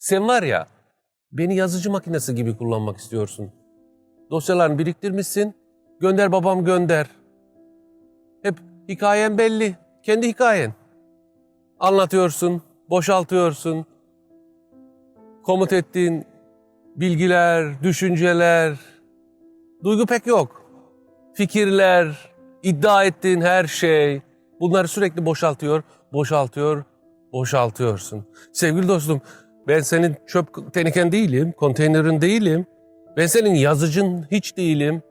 Sen var ya beni yazıcı makinesi gibi kullanmak istiyorsun. Dosyalarını biriktirmişsin. Gönder babam gönder. Hep hikayen belli. Kendi hikayen. Anlatıyorsun, boşaltıyorsun. Komut ettiğin bilgiler, düşünceler, duygu pek yok. Fikirler, iddia ettiğin her şey bunları sürekli boşaltıyor, boşaltıyor, boşaltıyorsun. Sevgili dostum, ben senin çöp teneken değilim, konteynerin değilim. Ben senin yazıcın hiç değilim.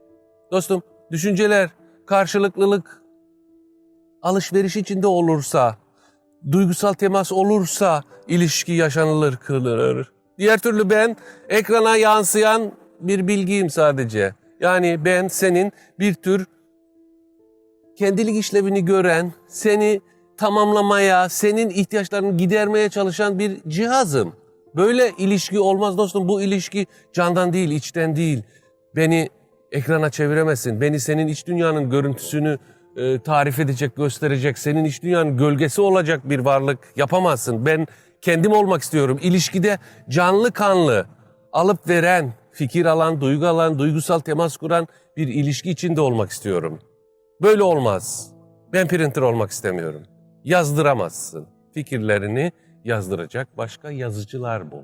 Dostum, düşünceler, karşılıklılık, alışveriş içinde olursa, duygusal temas olursa ilişki yaşanılır kılır. Diğer türlü ben ekrana yansıyan bir bilgiyim sadece. Yani ben senin bir tür kendilik işlevini gören, seni tamamlamaya, senin ihtiyaçlarını gidermeye çalışan bir cihazım. Böyle ilişki olmaz dostum. Bu ilişki candan değil, içten değil. Beni ekrana çeviremezsin. Beni senin iç dünyanın görüntüsünü e, tarif edecek, gösterecek, senin iç dünyanın gölgesi olacak bir varlık yapamazsın. Ben kendim olmak istiyorum. İlişkide canlı kanlı, alıp veren, fikir alan, duygu alan, duygusal temas kuran bir ilişki içinde olmak istiyorum. Böyle olmaz. Ben printer olmak istemiyorum. Yazdıramazsın. Fikirlerini yazdıracak başka yazıcılar bul.